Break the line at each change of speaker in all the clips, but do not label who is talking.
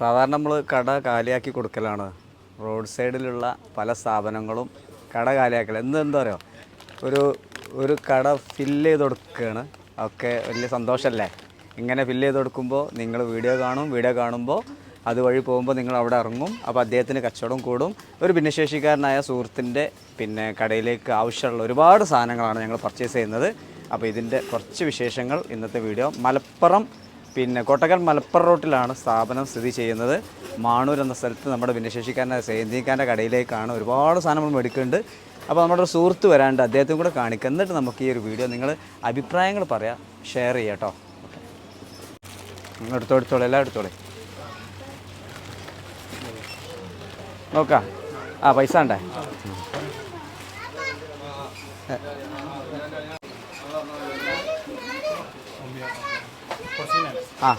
സാധാരണ നമ്മൾ കട കാലിയാക്കി കൊടുക്കലാണ്. റോഡ് സൈഡിലുള്ള പല സ്ഥാപനങ്ങളും കട കാലിയാക്കൽ എന്ത് എന്താ പറയുക ഒരു ഒരു കട ഫില്ല് ചെയ്ത് കൊടുക്കുകയാണ് ഒക്കെ വലിയ സന്തോഷമല്ലേ ഇങ്ങനെ ഫില്ല് ചെയ്ത് കൊടുക്കുമ്പോൾ നിങ്ങൾ വീഡിയോ കാണും വീഡിയോ കാണുമ്പോൾ അതുവഴി പോകുമ്പോൾ നിങ്ങൾ അവിടെ ഇറങ്ങും. അപ്പോൾ അദ്ദേഹത്തിന് കച്ചവടം കൂടും. ഒരു ഭിന്നശേഷിക്കാരനായ സുഹൃത്തിന്റെ പിന്നെ കടയിലേക്ക് ആവശ്യമുള്ള ഒരുപാട് സാധനങ്ങളാണ് ഞങ്ങൾ പർച്ചേസ് ചെയ്യുന്നത്. അപ്പോൾ ഇതിന്റെ കുറച്ച് വിശേഷങ്ങൾ ഇന്നത്തെ വീഡിയോ. മലപ്പുറം പിന്നെ കോട്ടക്കൽ മലപ്പുറം റോട്ടിലാണ് സ്ഥാപനം സ്ഥിതി ചെയ്യുന്നത്. മാണൂർ എന്ന സ്ഥലത്ത് നമ്മുടെ ഭിന്നശേഷിക്കാരന്റെ സേന്തിക്കാരന്റെ കടയിലേക്കാണ് ഒരുപാട് സാധനങ്ങൾ മേടിക്കുന്നുണ്ട്. അപ്പോൾ നമ്മുടെ ഒരു സുഹൃത്ത് വരാണ്ട് അദ്ദേഹത്തും കൂടെ കാണിക്കുക എന്നിട്ട് നമുക്ക് ഈ ഒരു വീഡിയോ നിങ്ങൾ അഭിപ്രായങ്ങൾ പറയാം. ഷെയർ ചെയ്യാം കേട്ടോ. എടുത്തോ എടുത്തോളൂ എല്ലാം എടുത്തോളേ. നോക്കാം. ആ പൈസ ഉണ്ടേ ആ.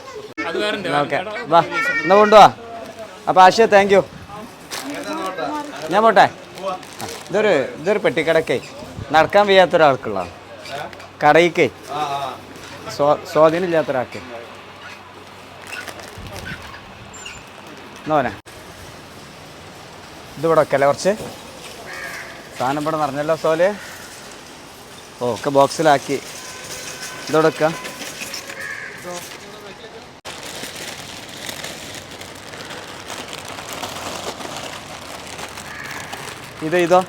ഓക്കെ. വാ എന്നാ കൊണ്ടുവാ. അപ്പോൾ ആശയ താങ്ക് യു ഞാൻ പോട്ടെ. ഇതൊരു ഇതൊരു പെട്ടിക്കടക്കേ. നടക്കാൻ വയ്യാത്ത ഒരാൾക്കുള്ള കടയിക്കേ. സ്വാ സ്വാധീനമില്ലാത്ത ഒരാൾക്ക് നോനെ ഇതിവിടെ വെക്കല്ലേ കുറച്ച്? സാധനം ഇവിടെ നിറഞ്ഞല്ലോ സോൽ. ഓക്കെ ബോക്സിലാക്കി ഇതോടെ വെക്കാം? ഇത് ഇതാ.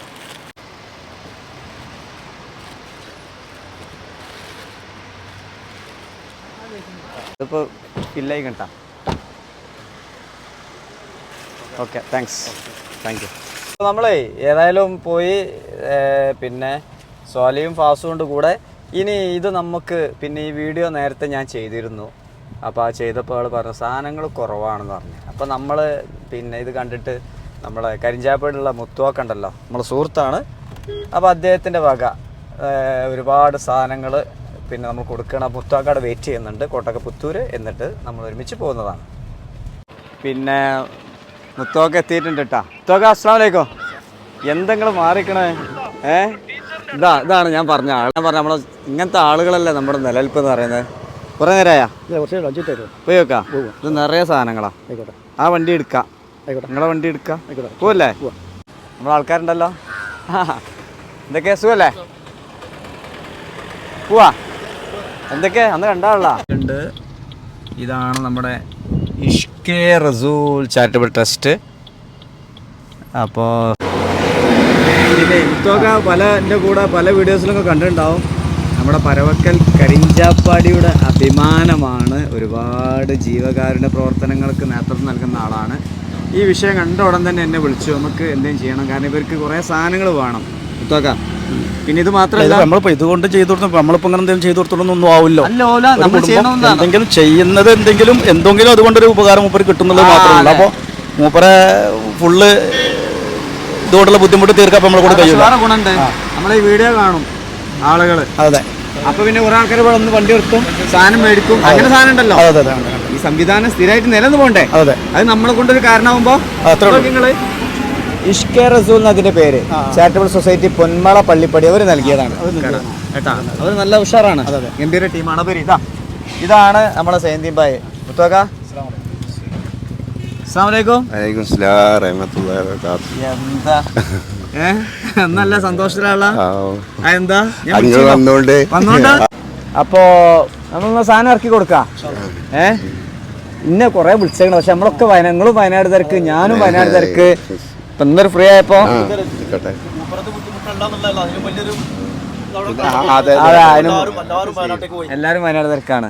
ഇതിപ്പോ ഫില്ലായി കണ്ട. ഓക്കെ താങ്ക്സ് താങ്ക് യു നമ്മളേ ഏതായാലും പോയി പിന്നെ സോലയും ഫാസും കൊണ്ട് കൂടെ. ഇനി ഇത് നമുക്ക് പിന്നെ ഈ വീഡിയോ നേരത്തെ ഞാൻ ചെയ്തിരുന്നു. അപ്പോൾ ആ ചെയ്തപ്പോൾ അവൾ പറഞ്ഞു സാധനങ്ങൾ കുറവാണെന്ന് പറഞ്ഞു. അപ്പോൾ നമ്മൾ പിന്നെ ഇത് കണ്ടിട്ട് നമ്മളെ കരിഞ്ചാപ്പേടുള്ള മുത്തുവാക്ക ഉണ്ടല്ലോ നമ്മളെ സുഹൃത്താണ്. അപ്പോൾ അദ്ദേഹത്തിന്റെ വക ഒരുപാട് സാധനങ്ങൾ പിന്നെ നമ്മൾ കൊടുക്കണ മുത്തുവാക്കാട് വെയിറ്റ് ചെയ്യുന്നുണ്ട്. കോട്ടക്ക പുത്തൂര് എന്നിട്ട് നമ്മൾ ഒരുമിച്ച് പോകുന്നതാണ്. പിന്നെ മുത്തുവാക്ക എത്തിയിട്ടുണ്ട് കേട്ടാ മുത്തുവാക്ക അസ്സാം വലൈക്കും എന്തെങ്കിലും മാറിക്കണേ? ഏ? ഇതാ ഇതാണ് ഞാൻ പറഞ്ഞ ആൾ ഞാൻ പറഞ്ഞ നമ്മളെ ഇങ്ങനത്തെ ആളുകളല്ലേ നമ്മുടെ നിലനിൽപ്പ് എന്ന് പറയുന്നത്. കുറേ നേരമായാ പോയി വെക്കാം ഇത് നിറയെ സാധനങ്ങളാ. ആ വണ്ടി എടുക്കാം.
ആയിക്കോട്ടെ.
നിങ്ങളെ വണ്ടി എടുക്കാം.
ആയിക്കോട്ടെ.
പോവല്ലേ?
പോവാം.
നമ്മളെ ആൾക്കാരുണ്ടല്ലോ. എന്തൊക്കെ എന്തൊക്കെയാ? സുഖല്ലേ? പോവാ. എന്തൊക്കെ അന്ന് കണ്ടാളാ. ഉണ്ട് ഇതാണ് നമ്മുടെ ഇഷ്കെ റസൂൽ ചാരിറ്റബിൾ ട്രസ്റ്റ്. അപ്പോൾ പിന്നെ ഇതൊക്കെ പല എന്റെ കൂടെ പല വീഡിയോസിലൊക്കെ കണ്ടിട്ടുണ്ടാവും. നമ്മുടെ പരവക്കൽ കരിഞ്ചാപ്പാടിയുടെ അഭിമാനമാണ് ഒരുപാട് ജീവകാരുണ്യ പ്രവർത്തനങ്ങൾക്ക് നേതൃത്വം നൽകുന്ന ആളാണ്. ഈ വിഷയം കണ്ട ഉടൻ തന്നെ എന്നെ വിളിച്ചു. നമുക്ക് എന്തെങ്കിലും ചെയ്യണം. കാരണം ഇവർക്ക് കുറേ സാധനങ്ങൾ വേണം. ഇതൊക്ക പിന്നെ ഇത് മാത്രമല്ല
നമ്മളിപ്പോ ഇതുകൊണ്ട് ചെയ്തു കൊടുത്തു നമ്മളിപ്പോ അങ്ങനെ എന്തെങ്കിലും ചെയ്തു കൊടുത്തോളൊന്നും ആവില്ലോ. എന്തെങ്കിലും ചെയ്യുന്നത് എന്തെങ്കിലും എന്തെങ്കിലും അതുകൊണ്ടൊരു ഉപകാരം മൂപ്പര് കിട്ടുന്നുള്ളത് മാത്രമല്ല
അപ്പൊ
അപ്പോൾ മൂപ്പരെ ഫുള്ള് ഇതുകൊണ്ടുള്ള ബുദ്ധിമുട്ട് തീർക്കാൻ നമ്മളെ കൂടെ കഴിയില്ല
വേറെ നമ്മളെ ഈ വീഡിയോ കാണും ആളുകൾ.
അതെ.
അപ്പൊ പിന്നെ കുറെ ആൾക്കാർ ഇവിടെ വണ്ടി നിർത്തും സാധനം മേടിക്കും അങ്ങനെ സാധനം ഉണ്ടല്ലോ.
അതെ അതെ.
സംവിധാനം സ്ഥിരമായിട്ട് നിലനിന്ന് പോണ്ടേ
അതെ.
അത് നമ്മളെ കൊണ്ടൊരു കാരണമാകുമ്പോ. നിങ്ങൾ ഇഷ്കെ റസൂൽ എന്നതിന്റെ പേര്. ചാരിറ്റബിൾ സൊസൈറ്റി പൊന്മള പള്ളിപ്പടി അവർ നൽകിയതാണ്. കട. കേട്ടാ? അവർ നല്ല ഉഷാറാണ്. ഗംഭീര ടീമാണ് അപ്പൊ ഇതാ. ഇതാണ് നമ്മളെ സേന്തി ബായ്. മുത്തോക്ക. എന്താ? നല്ല സന്തോഷത്തിലുള്ള എന്താ?
വന്നോണ്ട്.
അപ്പോ നമ്മളൊന്ന് സാധനം ഇറക്കി കൊടുക്ക. ഏ? ഇന്നെ കൊറേ വിളിച്ചേക്കണം. പക്ഷെ നമ്മളൊക്കെ വയനാട് നിങ്ങളും വയനാട് തിരക്ക് ഞാനും വയനാട് തിരക്ക്. ഇപ്പൊ ഇന്നൊരു ഫ്രീ ആയപ്പോ അതെ, എല്ലാരും വയനാട് തിരക്കാണ്.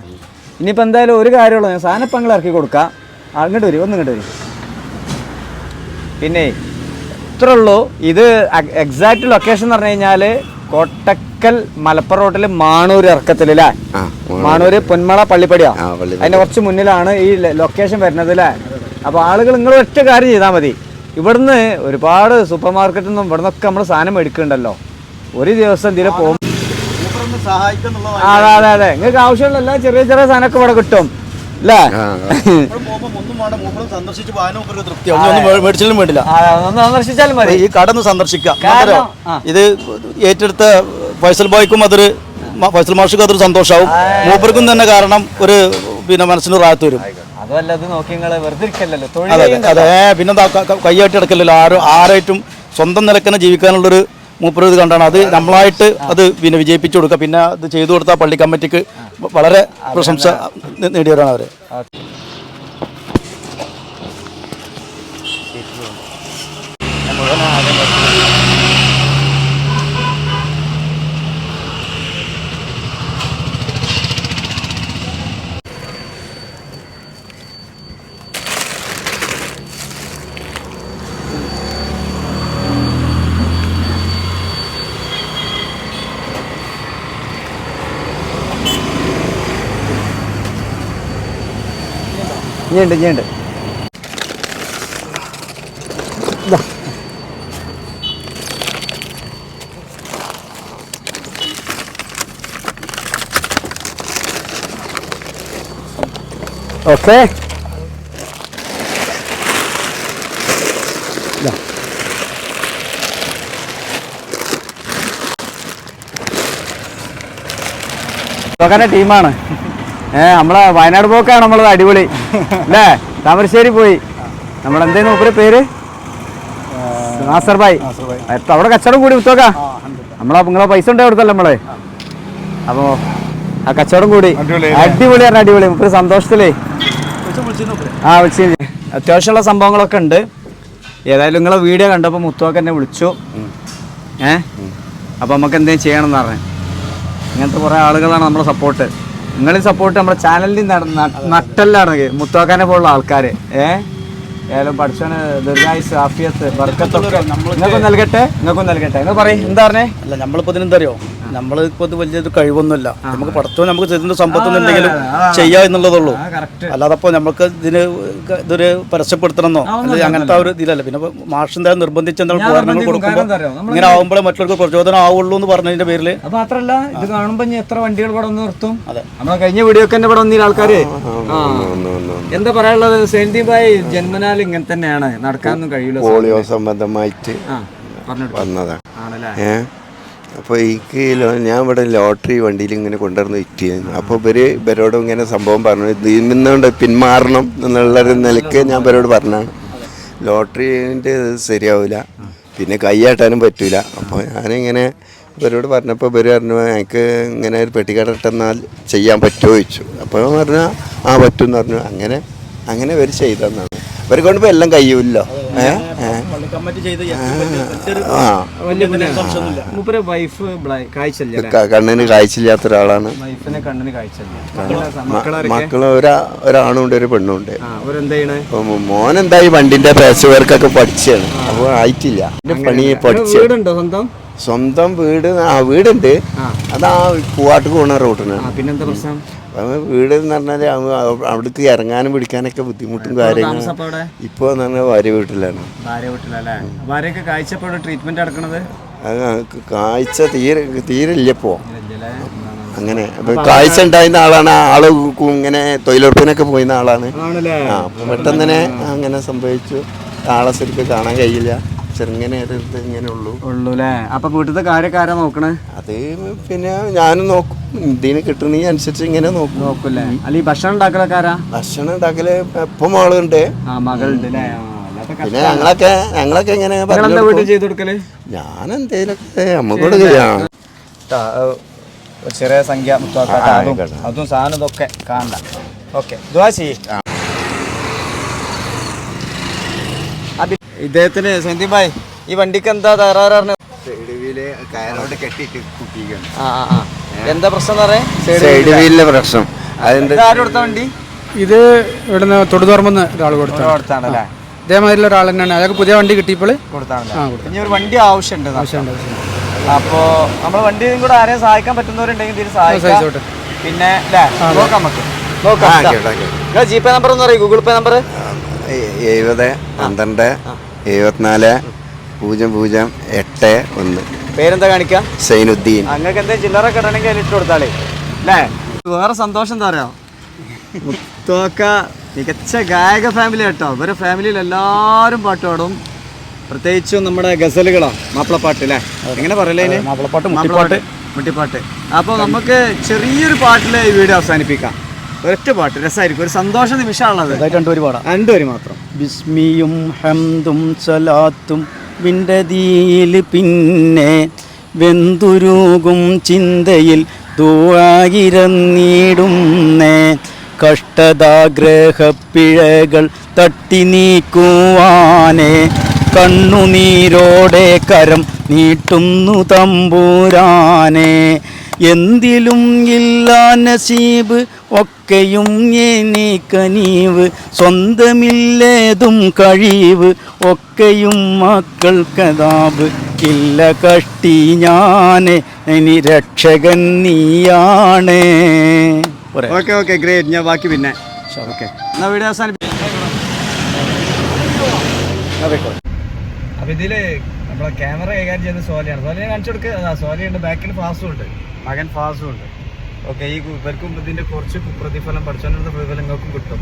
ഇനിയിപ്പോ എന്തായാലും ഒരു കാര്യമുള്ളൂ. ഞാൻ സാധനം ഇപ്പൊ നിങ്ങൾ ഇറക്കി കൊടുക്കാം. അങ്ങോട്ട് വരും ഒന്ന് ഇങ്ങോട്ട് വരും. പിന്നെ ഇത്രേ ഉള്ളൂ. ഇത് എക്സാക്ട് ലൊക്കേഷൻ എന്ന് പറഞ്ഞു കഴിഞ്ഞാൽ കോട്ടക്കൽ മലപ്പുറം റോട്ടിൽ മാണൂർ ഇറക്കത്തിൽ
അല്ലേ
മാണൂര്. പൊന്മള പള്ളിപ്പടിയാ. അതിന്റെ കുറച്ച് മുന്നിലാണ് ഈ ലൊക്കേഷൻ വരുന്നത് അല്ലേ അപ്പൊ ആളുകൾ നിങ്ങൾ ഒറ്റ കാര്യം ചെയ്താൽ മതി. ഇവിടുന്ന് ഒരുപാട് സൂപ്പർ മാർക്കറ്റിൽ നിന്നും ഇവിടെ നിന്നൊക്കെ നമ്മൾ സാധനം എടുക്കുന്നുണ്ടല്ലോ ഒരു ദിവസം എന്തെങ്കിലും പോകും അതെ അതെ അതെ. നിങ്ങൾക്ക് ആവശ്യമുള്ള എല്ലാ ചെറിയ ചെറിയ സാധനമൊക്കെ ഇവിടെ കിട്ടും. അല്ലേ
ആ
സന്ദർശിച്ച് മേടിച്ചാലും വേണ്ടില്ല.
ആ, ഒന്ന് സന്ദർശിച്ചാലും മതി.
ഈ കടന്ന് സന്ദർശിക്കാം. ഇത് ഏറ്റെടുത്ത ഫൈസൽ ബോയ്ക്കും അതൊരു ഫൈസൽ മാഷിക്കും അതൊരു സന്തോഷമാവും മൂപ്പർക്കും തന്നെ കാരണം ഒരു പിന്നെ മനസ്സിന് റാത്ത് വരും. അതെ പിന്നെ കൈയായിട്ട് കിടക്കില്ലല്ലോ ആരും ആരായിട്ടും സ്വന്തം നിലക്കന്നെ ജീവിക്കാനുള്ളൊരു മൂപ്പര് ഇത് കണ്ടാണ്. അത് നമ്മളായിട്ട് അത് പിന്നെ വിജയിപ്പിച്ചു കൊടുക്കുക. പിന്നെ അത് ചെയ്തു കൊടുത്ത പള്ളി കമ്മിറ്റിക്ക് വളരെ പ്രശംസ നേടിയവരാണ് അവർ
ഇനിയുണ്ട് ഇനിയുണ്ട്. ഓക്കെ. ടീമാണ്. ഏ നമ്മളെ വയനാട് പോക്കാണ് നമ്മളത് അടിപൊളി. അല്ലേ? താമരശ്ശേരി പോയി. നമ്മളെന്തേന്ന് മൂപ്പര് പേര്? നാസർ ഭായ് അവിടെ കച്ചവടം കൂടി വിത്തോക്കാ. നമ്മളെ നിങ്ങളെ പൈസ ഉണ്ടേ കൊടുത്തല്ലോ നമ്മളെ? അപ്പോ ആ കച്ചവടം കൂടി. അടിപൊളി ആണ് അടിപൊളി മൂപ്പര് സന്തോഷത്തിലേ. ആ വിളിച്ചു. അത്യാവശ്യമുള്ള സംഭവങ്ങളൊക്കെ ഉണ്ട്. ഏതായാലും നിങ്ങളെ വീഡിയോ കണ്ടപ്പോൾ മുത്തോക്ക എന്നെ വിളിച്ചു. ഏഹ് അപ്പോൾ നമുക്ക് എന്തെങ്കിലും ചെയ്യണം എന്ന് പറഞ്ഞു. ഇങ്ങനത്തെ കുറേ ആളുകളാണ് നമ്മളെ സപ്പോർട്ട് നിങ്ങളിൽ സപ്പോർട്ട് നമ്മുടെ ചാനലിൽ നട്ടല്ലാണ് മുത്തോക്കാനെ പോലുള്ള ആൾക്കാർ ഏ? ഏതായാലും പഠിച്ചോന് ദീർഘായുസ് ആഫിയത്ത് ബർക്കത്തൊക്കെ നിങ്ങൾക്കും നൽകട്ടെ നിങ്ങൾക്കും നൽകട്ടെ. നിങ്ങൾ പറയും. എന്താ പറഞ്ഞേ?
അല്ല നമ്മളിപ്പോൾ ഇതിന് എന്തറിയോ? നമ്മളിപ്പോൾ ഇത് വലിയൊരു കഴിവൊന്നുമില്ല. നമുക്ക് പഠിത്തവും നമുക്ക് തരുന്ന സമ്പത്ത് എന്തെങ്കിലും ചെയ്യുക എന്നുള്ളതുള്ളൂ. അല്ലാതെ അപ്പോൾ നമുക്ക് ഇതിന് ഇതൊരു പരസ്യപ്പെടുത്തണമെന്നോ? അല്ലെങ്കിൽ അങ്ങനത്തെ ഒരു ഇതിലല്ല? പിന്നെ മാഷ് എന്തായാലും നിർബന്ധിച്ച് എന്താണ് ഉപകരണങ്ങൾ കൊടുക്കുമ്പോൾ
എന്താ?
ഇങ്ങനെ ആവുമ്പോഴേ മറ്റുള്ളവർക്ക് പ്രചോദനം ആവുള്ളൂ എന്ന് പറഞ്ഞതിന്റെ പേരിൽ
അത് മാത്രല്ല ഇത് കാണുമ്പോ ഇനി എത്ര വണ്ടികൾ ഇവിടെ ഒന്ന് നിർത്തും?
അതെ.
നമ്മളെ കഴിഞ്ഞ വീഡിയോ ഒക്കെ ഇവിടെ വന്നില്ല ആൾക്കാര്. ആ.
ഒന്ന് ഒന്ന് ഒന്ന്
എന്താ പറയാനുള്ളത്? സെൻദീപ് ഭായി ജന്മനാൽ ഇങ്ങനെ തന്നെയാണ്. നടക്കാനൊന്നും കഴിയില്ല
പോളിയോ സംബന്ധമായിട്ട് വന്നതാണ്
ആണല്ലേ?
ഏ? അപ്പോൾ എനിക്ക് ഞാൻ ഇവിടെ ലോട്ടറി വണ്ടിയിൽ ഇങ്ങനെ കൊണ്ടുവന്ന് വിറ്റ് അപ്പോൾ ഇവർ ഇവരോട് ഇങ്ങനെ സംഭവം പറഞ്ഞു. നിന്നുകൊണ്ട് പിന്മാറണം എന്നുള്ളൊരു നിലയ്ക്ക് ഞാൻ ഇവരോട് പറഞ്ഞാണ് ലോട്ടറിന്റെ ശരിയാവില്ല പിന്നെ കൈയാട്ടാനും പറ്റൂല. അപ്പോൾ ഞാനിങ്ങനെ ഇവരോട് പറഞ്ഞപ്പോൾ ഇവർ പറഞ്ഞു എനിക്ക് ഇങ്ങനെ ഒരു പെട്ടിക്കട ഇട്ടെന്നാൽ ചെയ്യാൻ പറ്റുമോ? ചോദിച്ചു. അപ്പോൾ പറഞ്ഞാൽ ആ പറ്റും എന്ന് പറഞ്ഞു. അങ്ങനെ അങ്ങനെ ഇവർ ചെയ്തെന്നാണ്. ഇവരെ കൊണ്ട് എല്ലാം
മൂപ്പര് വൈഫ്
കണ്ണിന് കാഴ്ചയില്ലാത്ത ഒരാളാണ്. മക്കൾ ഒരാ ഒരാണുണ്ട് ഒരു പെണ്ണുണ്ട്. മോൻ എന്തായി വണ്ടിന്റെ പേസ് വർക്കൊക്കെ പഠിച്ചാണ്. അപ്പൊ ആയിട്ടില്ല. പണി
പഠിച്ചുണ്ടോ സ്വന്തം?
സ്വന്തം വീട് ആ വീടുണ്ട്. അതാ പൂവാട്ട് പോണ റൂട്ടിനാണ്
പിന്നെന്താ പ്രശ്നം?
അപ്പൊ വീട് എന്ന് പറഞ്ഞാൽ അവിടുത്തെ ഇറങ്ങാനും പിടിക്കാനൊക്കെ ബുദ്ധിമുട്ടും കാര്യങ്ങളും. ഇപ്പോൾ എന്ന് പറഞ്ഞാൽ ഭാര്യ വീട്ടിലാണ്.
ഭാര്യ വീട്ടിലല്ലേ? ഭാര്യയൊക്കെ കാഴ്ചപ്പോഴും ട്രീറ്റ്മെന്റ് എടുക്കണത്
കാഴ്ച തീരെ തീരെ ഇല്ല ഇപ്പോൾ അങ്ങനെ. കാഴ്ച ഉണ്ടായിരുന്ന ആളാണ്. ആൾ ഇങ്ങനെ തൊഴിലുറപ്പിനൊക്കെ പോയിരുന്ന ആളാണ്. ആ പെട്ടെന്ന് അങ്ങനെ സംഭവിച്ചു. ആളെ ശരിക്കും കാണാൻ കഴിയില്ല. ചെറുങ്ങനെ ഇങ്ങനെ ഉള്ളൂ.
ഉള്ളൂല്ലേ? അപ്പൊ വീട്ടിലത്തെ കാര്യമൊക്കെ ആരാ നോക്കണേ?
അത് പിന്നെ ഞാനും നോക്കും. ഇതിന് കിട്ടുന്ന അനുസരിച്ച് ഇങ്ങനെ നോക്കും.
നോക്കൂല്ലേ? അല്ല ഈ ഭക്ഷണം ഉണ്ടാക്കലൊക്കെ ആരാ?
ഭക്ഷണം ഉണ്ടാക്കൽ എപ്പം ആളുണ്ട്
ആ മകളുണ്ട് അല്ലേ ആ,
പിന്നെ ഞങ്ങളൊക്കെ ഞങ്ങളൊക്കെ ഇങ്ങനെ
വീട്ടിൽ. ചെയ്ത് കൊടുക്കൽ?
ഞാൻ എന്തേലൊക്കെ നമ്മക്കോട് ചെയ്യാം
ചെറിയ സംഖ്യ.
ആ,
അതും സാധനം ഇതൊക്കെ കാണണ്ട. ഓക്കെ ദ്വാശി ചെയ്യ്. ഇദ്ദേഹത്തിന് സന്ദീപ് ഭായ് ഈ വണ്ടിക്ക് എന്താ തകരാറാണ്?
കയറോട് കെട്ടിട്ട് കുട്ടിക്കണം
ആ ആ ആ. എന്താ പ്രശ്നം എന്ന് പറയാ
സൈഡ് വീലിലെ പ്രശ്നം.
ആരും കൊടുത്ത വണ്ടി?
ഇത് ഇവിടുന്ന് തൊടുതുറമ്പെന്ന് ഒരാൾ കൊടുത്തു
കൊടുത്താണല്ലേ
ഇതേമാതിരിയുള്ള ഒരാൾ തന്നെയാണ്. അയാൾക്ക് പുതിയ വണ്ടി കിട്ടിയപ്പോൾ
കൊടുത്താണല്ലേ? ഇനി ഒരു വണ്ടി ആവശ്യമുണ്ട് ആവശ്യമുണ്ട് അപ്പോ നമ്മളെ വണ്ടിയും കൂടെ ആരെയും സഹായിക്കാൻ പറ്റുന്നവരുണ്ടെങ്കിൽ ഇതിൽ സഹായിക്കാം.
സഹായിച്ചോട്ടെ.
പിന്നെ അല്ലേ നോക്കാം നമുക്ക്. നോക്കാം.
ആ.
നിങ്ങളെ ജി പേ നമ്പർ ഒന്ന് പറയും ഗൂഗിൾ പേ നമ്പർ
എഴുപത് പന്ത്രണ്ട് എഴുപത്തിനാല് പൂജ്യം പൂജ്യം എട്ട് ഒന്ന്.
പേരെന്താ കാണിക്കാം?
സൈനുദ്ദീൻ.
അങ്ങക്ക് എന്തെങ്കിലും ചില്ലറ കിട്ടണമെങ്കിൽ അതിൽ ഇട്ട് കൊടുത്താളേ. അല്ലേ വേറെ സന്തോഷം എന്താ പറയാ മുത്തോക്ക മികച്ച ഗായക ഫാമിലി കേട്ടോ ഇവരെ ഫാമിലിയിൽ എല്ലാവരും പാട്ട് പാടും. പ്രത്യേകിച്ചും നമ്മുടെ ഗസലുകളോ മാപ്പിളപ്പാട്ട് അല്ലേ എങ്ങനെ പറയലേ?
മാപ്പിളപ്പാട്ട്,
മാപ്പിളപ്പാട്ട് മുട്ടിപ്പാട്ട്. അപ്പോൾ നമുക്ക് ചെറിയൊരു പാട്ടിലെ ഈ വീഡിയോ അവസാനിപ്പിക്കാം. ഒരൊറ്റ പാട്ട് രസമായിരിക്കും ഒരു സന്തോഷ നിമിഷമാണത്
രണ്ടുപേര് പാടാം.
രണ്ടുപേരും മാത്രം.
ബിസ്മിയും ഹംദും സലാത്തും വിണ്ടതിയിൽ പിന്നെ വെന്തുരുകും ചിന്തയിൽ തൂവാകിരന്നിടുന്നേ കഷ്ടതാഗ്രഹപ്പിഴകൾ തട്ടി നീക്കുവാനേ. കണ്ണുനീരോടെ കരം നീട്ടുന്നു തമ്പൂരാനെ. എന്തിലും ഇല്ല നസീബ് ഒക്കെയും എനിക്കനീവ് സ്വന്തമില്ലേതും കഴിവ് ഒക്കെയും മക്കൾ കഥാബ് ഇല്ല കഷ്ടി ഞാൻ ഇനി രക്ഷകൻ നീയാണ്?
ഓക്കെ ഓക്കെ ഗ്രേറ്റ് ഞാൻ ബാക്കി പിന്നെ. ഓക്കെ. എന്നാ വീഡിയോ അവസാനിപ്പിക്കാം അപ്പൊ ഇതിൽ നമ്മളെ ക്യാമറ കൈകാര്യം ചെയ്യുന്ന സോലിയാണ്. സോലയെ കാണിച്ചു കൊടുക്കുക സോലയുണ്ട് ബാക്കിൽ ഫാസും ഉണ്ട്. മകൻ ഫാസും ഉണ്ട്. ഓക്കെ ഈ ഇവർക്കും ഇതിന്റെ കുറച്ച് പ്രതിഫലം പഠിച്ചോണ്ടിരുന്ന പ്രതിഫലങ്ങൾക്കും കിട്ടും.